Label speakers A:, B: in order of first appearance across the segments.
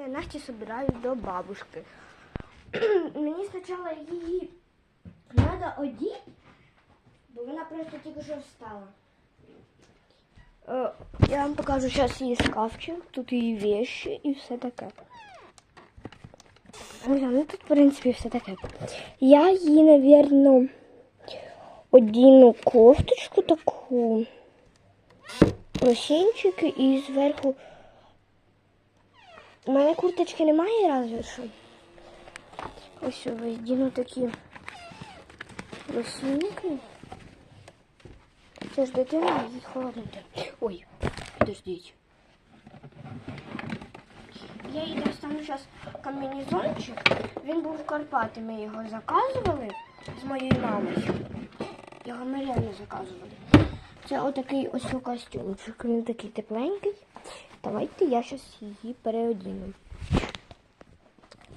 A: Я Насті собираю до бабушки. Мені спочатку її треба одіти, бо вона просто тільки що встала. Е, Я вам покажу зараз її шкафчик, тут її вещи і все таке. Ну тут, в принципі, все таке. Я їй, напевно, одіну кофточку таку, лосінчики і зверху. У мене курточки немає разве що. Ось одіну такі лосінки. Це ж дитина, їй холодно. йде. Ой, подождіть. Я їй достану зараз комбінезончик. Він був в Карпати, ми його заказували з моєю мамою. Його ми реально заказували. Це отакий ось костюмчик. Він такий тепленький. Давайте я зараз її переодіну.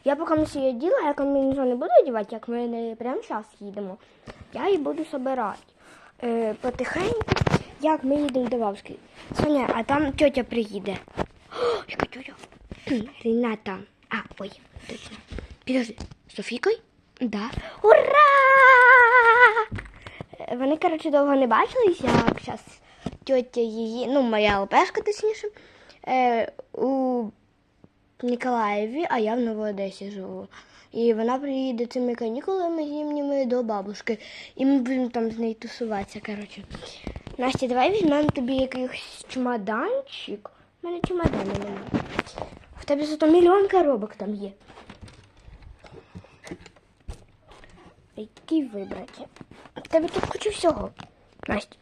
A: Я поки не її оділа, я комбінезон не буду одягати, як ми не прямо зараз їдемо. Я її буду собирати. Е, потихеньку, як ми їдемо до бабушки. Соня, а там тетя приїде. О, яка тетя? Рената. А, ой, точно. Підожди, з Софійкою? Да. Ура! Е, Вони, коротше, довго не бачились, як зараз тетя її, ну, моя ЛПшка, точніше, е, у Ніколаєві, а я в Новоодесі живу. І вона приїде цими канікулами зимніми до бабушки. І ми будемо там з нею тусуватися, коротше. Настя, давай візьмемо тобі якийсь чемоданчик. У мене чемодану немає. В тебе зато мільйон коробок там є. Який вибрати? В тебе тут куча всього. Настя.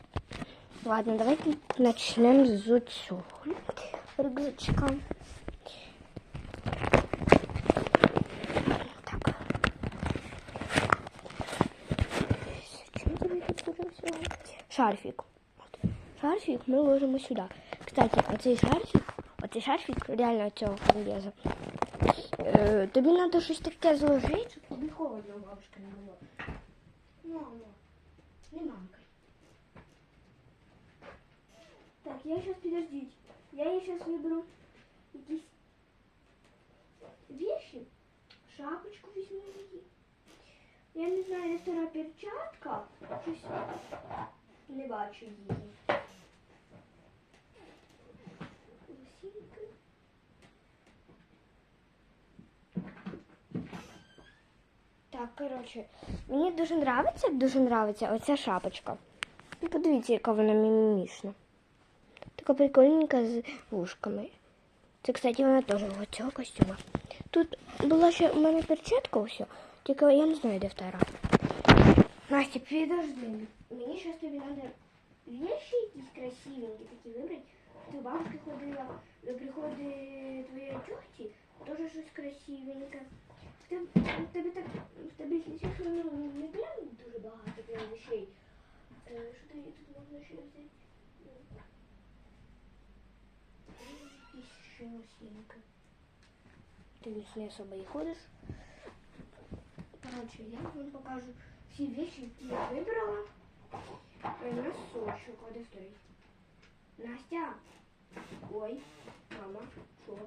A: Ладно, давайте почнемо з цього рюкзачка. Так. Чому тобі тут куча всього? Шарфік. От. Шарфік ми ложимо сюди. Кстати, оцей шарфік, оцей шарфік реально цього комбеза. Е, тобі треба щось таке зложити, щоб тобі холодно у бабушки не було. Мама, не мамкай. Так, я сейчас, подождите. Я ей сейчас выберу якісь вещи. Шапочку візьму її. Я не знаю, стара перчатка. Не бачу її. Так, коротше, мені дуже нравиться, дуже нравиться оця шапочка. Ну, Подивіться, яка вона мімімішна. Така прикольненька з вушками. Це, кстати, вона теж у цього костюма. Тут була ще у мене перчатка все, тільки я не знаю, де втора. Настя, підожди. Мені зараз тобі треба вещи якісь красивенькі такі вибрати. Ти бабушки ходила твоєї тьоті, теж щось красивеньке. В тебе, так, в тебе, не прям дуже багато прям вещей. Е, Що тоді тут можна ще взяти? Лосінки. Ти більше не особо і ходиш. Короче, я вам покажу всі вещи, які я вибрала. Носочок, а де стоїть? Настя! Ой, мама, що?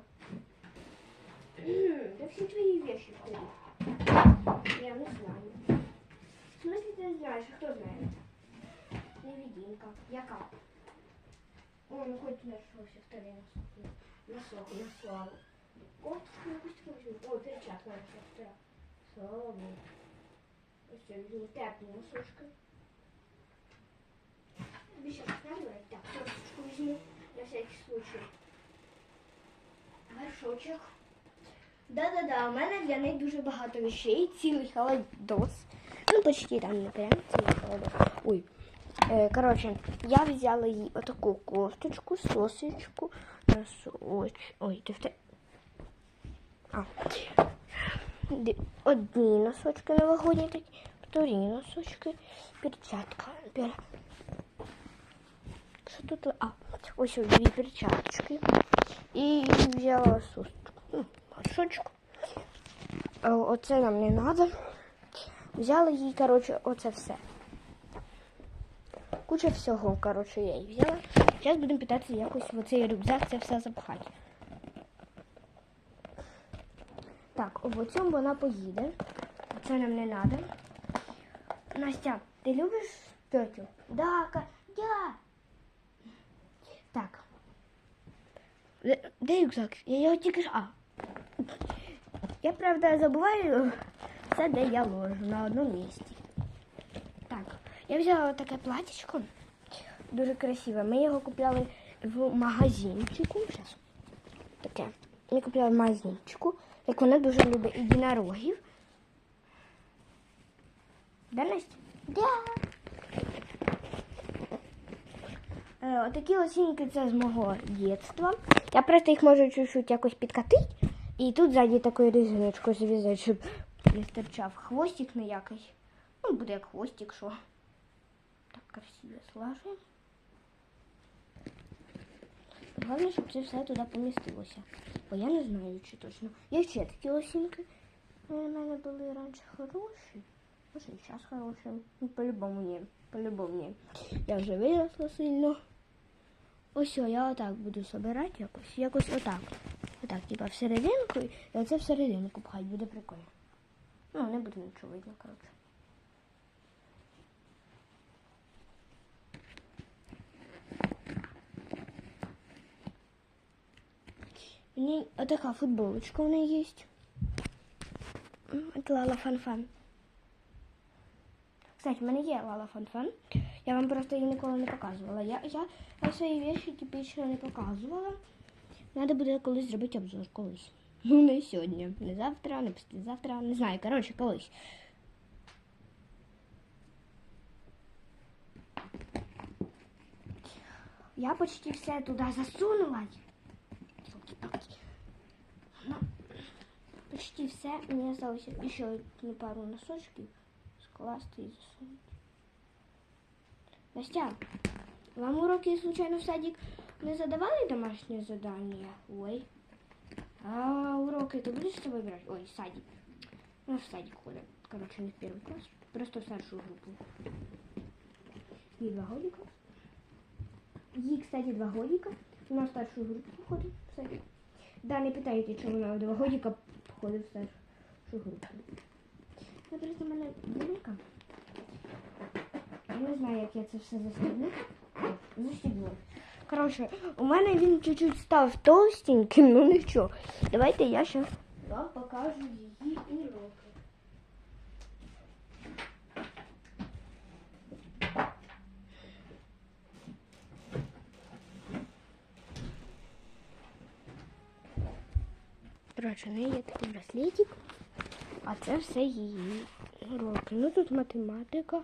A: Да все твои вещи входят. Я не знаю. В смысле ты знаешь, а кто знает? Невидимка. Яка? О, ну хоть нашелся второй носок. Носок, носок. О, ну пусть возьму. О, перчатка нашла вторая. Слава Богу. Все, возьму теплую носочкой. Тебе сейчас останавливать? Так, носочку возьму на всякий случай. Горшочок. Да-да-да, у мене для неї дуже багато вещей, цілий холодос. Ну, почти там не прям цілий холодос. Ой. Е, коротше, я взяла їй отаку кофточку, сосочку, Ой, ти в те. А. Одні носочки новогодні такі, вторі носочки, перчатка. Пер... Що тут? А, ось ось дві перчаточки. І взяла сусточку. Ну, горшочок. Е, Оце нам не треба. Взяла їй, коротше, оце все. Куча всього, коротше, я їй взяла. Зараз будемо питатися якось в оцей рюкзак це все запхати. Так, об цьому вона поїде. Це нам не треба. Настя, ти любиш тетю? Да, я. Так. Де рюкзак? Я його тільки ж. А. Я правда забуваю все, де я ложу на одному місці. Так, я взяла таке платічко. Дуже красиве. Ми його купляли в магазинчику. Зараз. Таке. Ми купляли в магазинчику. Як вона дуже любить єдинорогів. Да, Настя? Да. Е, Отакі лосінки це з мого дитинства. Я просто їх можу чуть-чуть якось підкатити. І тут ззаді такою різиночкою зав'язати, щоб не стирчав хвостик ніякий. Ну, буде як хвостик, що. Так красиво слажуємо. Головне, щоб це все туди помістилося. Бо я не знаю, чи точно. Є ще такі лосінки. У мене були раніше хороші. Може і зараз хороші. Ну, по-любому ні. По-любому ні. Я вже виросла сильно. Ось я отак буду собирати якось. Якось отак. Отак, типа всерединку, і оце всерединку пхать, буде прикольно. Ну, не буде нічого видно, коротше. У ней отака футболочка у неї є. М, Это Лала Фан-Фан. Кстати, в мене є Лала Фан-Фан. Я вам просто її ніколи не показувала. Я, я, я свої вещи типічно не показувала. Надо буде колись зробити обзор колись. Ну, не сьогодні. Не завтра, не післязавтра, не знаю. Коротше, колись. Я почти все туди засунула. Почти все. Мені осталось ще ну, пару носочків скласти і засунути. Настя, вам уроки случайно в садик не задавали домашнее задание? Ой. А уроки ты будешь с собой брать? Ой, садик. Ну, в садик ходит. Короче, не в первый класс, просто в старшую группу. Ей два годика. Ей, кстати, два годика. Вона в старшую группу ходить в садик. Да, не питайте, чому вона два годика ходить в старшу групу. Я просто мене велика. Не знаю, як я це все застегну. Застегну. Коротше, у мене він чуть-чуть став товстеньким, ну нічого. Давайте я ще вам покажу її уроки. Коротше, в неї є такий браслетик, а це все її уроки. Ну тут математика,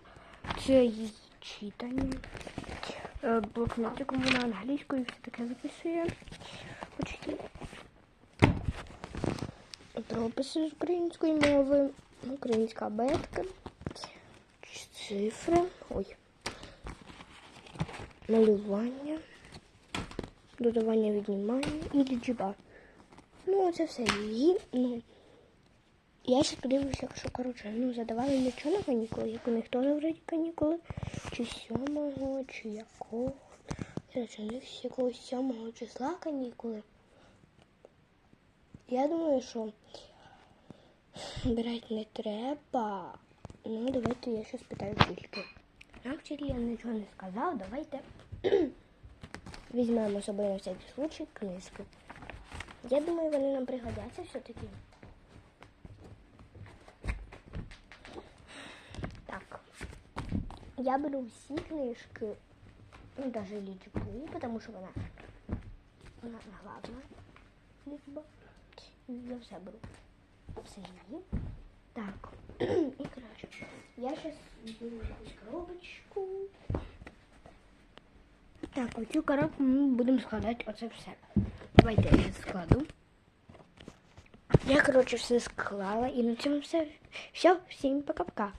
A: це її читання. Е, Блокнотиком вона англійською все таке записує. Почти. Прописи з української мови, українська абетка, цифри, ой, малювання, додавання віднімання і лічба. Ну, це все її. Ну, я ще подивлюся, що коротше, ну задавали нічого на канікули, як у них теж вроді канікули, чи сьомого, чи якого. Коротше, у них якогось сьомого числа канікули. Я думаю, що брати не треба. Ну, давайте я ще спитаю тільки. Нам вчитель нічого не сказав, давайте візьмемо з собою на всякий случай книжки. Я думаю, вони нам пригодяться все-таки. Так. Я беру всі книжки, ну, даже лічбу, потому що вона, вона главна лічба. Я все беру. Все її. Так. І коротше, я зараз беру якусь коробочку. Так, оцю коробку ми будемо складати оце все. Давайте я складу. Я, короче, все склала. І на цьому все. Все, всім пока-пока.